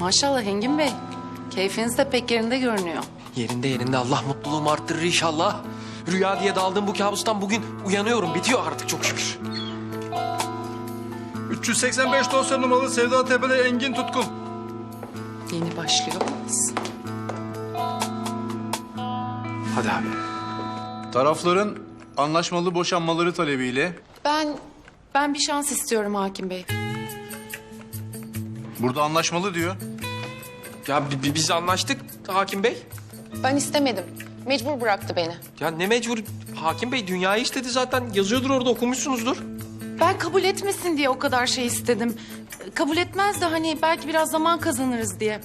Maşallah Engin Bey. Keyfiniz de pek yerinde görünüyor. Yerinde yerinde Allah mutluluğumu arttırır inşallah. Rüya diye daldığım bu kabustan bugün uyanıyorum. Bitiyor artık çok şükür. 385 dosya numaralı Sevda Tepeli Engin Tutkun. Yeni başlıyor? Hadi abi. Tarafların anlaşmalı boşanmaları talebiyle Ben ben bir şans istiyorum hakim bey. Burada anlaşmalı diyor. Ya bi- bi- biz anlaştık hakim bey. Ben istemedim. Mecbur bıraktı beni. Ya ne mecbur hakim bey dünyayı istedi zaten. Yazıyordur orada okumuşsunuzdur. Ben kabul etmesin diye o kadar şey istedim. Kabul etmez de hani belki biraz zaman kazanırız diye.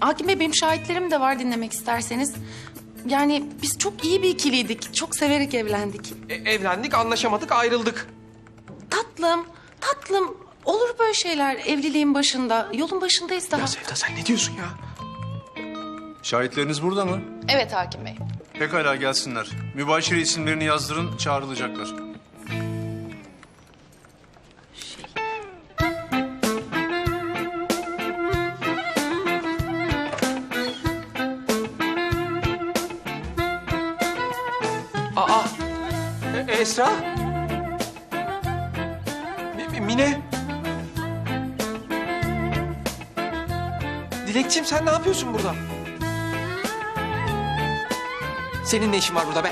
Hakim Bey benim şahitlerim de var dinlemek isterseniz. Yani biz çok iyi bir ikiliydik. Çok severek evlendik. E, evlendik anlaşamadık ayrıldık. Tatlım, tatlım. Olur böyle şeyler evliliğin başında. Yolun başındayız daha. Ya Sevda sen ne diyorsun ya? Şahitleriniz burada mı? Evet Hakim Bey. Pekala gelsinler. Mübaşire isimlerini yazdırın, çağrılacaklar. Aa e, Esra. Mi- mi- Mine. Dilekçim sen ne yapıyorsun burada? Senin ne işin var burada be?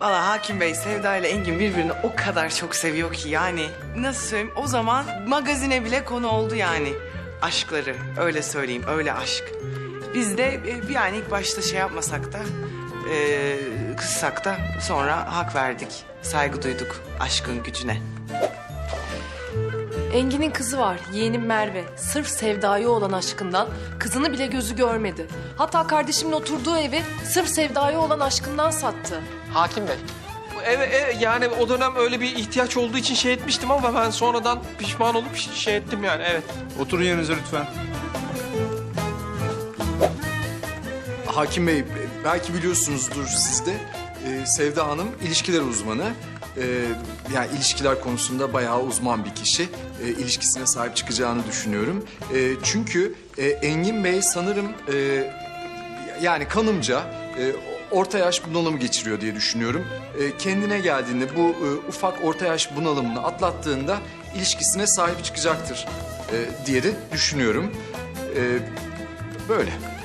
Valla Hakim Bey Sevda ile Engin birbirini o kadar çok seviyor ki yani nasıl söyleyeyim o zaman magazine bile konu oldu yani aşkları öyle söyleyeyim öyle aşk. Biz de e, yani ilk başta şey yapmasak da e, kızsak da sonra hak verdik saygı duyduk aşkın gücüne. Engin'in kızı var, yeğenim Merve. Sırf Sevda'ya olan aşkından kızını bile gözü görmedi. Hatta kardeşimin oturduğu evi sırf Sevda'ya olan aşkından sattı. Hakim Bey. Evet, evet yani o dönem öyle bir ihtiyaç olduğu için şey etmiştim ama ben sonradan pişman olup şey ettim yani evet. Oturun yerinize lütfen. Hakim Bey, belki biliyorsunuzdur siz de. Ee, Sevda Hanım ilişkiler uzmanı. Ee, yani ilişkiler konusunda bayağı uzman bir kişi. Ee, ilişkisine sahip çıkacağını düşünüyorum. Ee, çünkü e, Engin Bey sanırım e, yani kanımca e, orta yaş bunalımı geçiriyor diye düşünüyorum. E, kendine geldiğinde bu e, ufak orta yaş bunalımını atlattığında ilişkisine sahip çıkacaktır e, diye de düşünüyorum. E, böyle.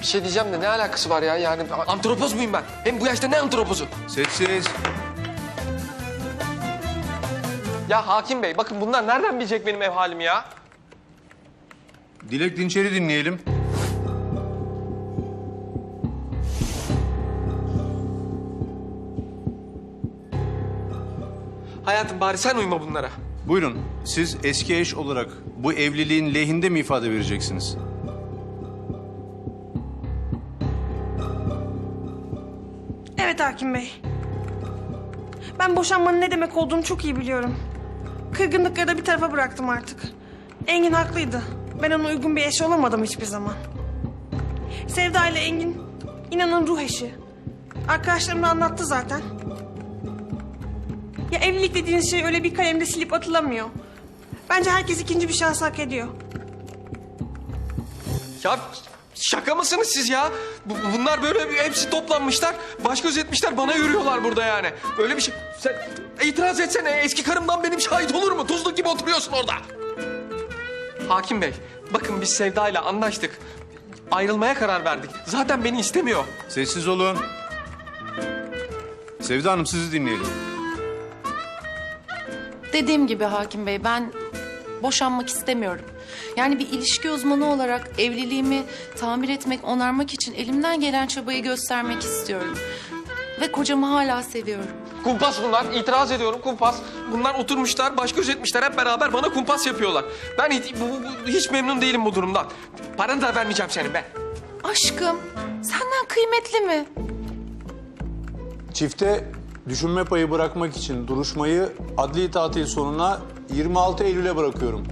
Bir şey diyeceğim de ne alakası var ya yani antropoz muyum ben? Hem bu yaşta ne antropozu? Sessiz. Ya Hakim Bey bakın bunlar nereden bilecek benim ev halimi ya? Dilek Dinçer'i dinleyelim. Hayatım bari sen uyma bunlara. Buyurun, siz eski eş olarak bu evliliğin lehinde mi ifade vereceksiniz? Evet Hakim Bey. Ben boşanmanın ne demek olduğunu çok iyi biliyorum. Kırgınlıkları da bir tarafa bıraktım artık. Engin haklıydı. Ben ona uygun bir eş olamadım hiçbir zaman. Sevda ile Engin inanın ruh eşi. Arkadaşlarım da anlattı zaten. Ya evlilik dediğiniz şey öyle bir kalemde silip atılamıyor. Bence herkes ikinci bir şans hak ediyor. Ya şaka mısınız siz ya? Bu- bunlar böyle bir- hepsi toplanmışlar. Baş göz etmişler bana yürüyorlar burada yani. Böyle bir şey. Sen itiraz etsene eski karımdan benim şahit olur mu? Tuzluk gibi oturuyorsun orada. Hakim Bey bakın biz Sevda ile anlaştık. Ayrılmaya karar verdik. Zaten beni istemiyor. Sessiz olun. Sevda Hanım sizi dinleyelim. Dediğim gibi Hakim Bey ben boşanmak istemiyorum. Yani bir ilişki uzmanı olarak evliliğimi tamir etmek, onarmak için elimden gelen çabayı göstermek istiyorum. Ve kocamı hala seviyorum. Kumpas bunlar. İtiraz ediyorum kumpas. Bunlar oturmuşlar, baş göz etmişler hep beraber bana kumpas yapıyorlar. Ben hiç, bu- bu- hiç memnun değilim bu durumdan. Paranı da vermeyeceğim senin be. Aşkım senden kıymetli mi? Çifte düşünme payı bırakmak için duruşmayı adli tatil sonuna 26 Eylül'e bırakıyorum.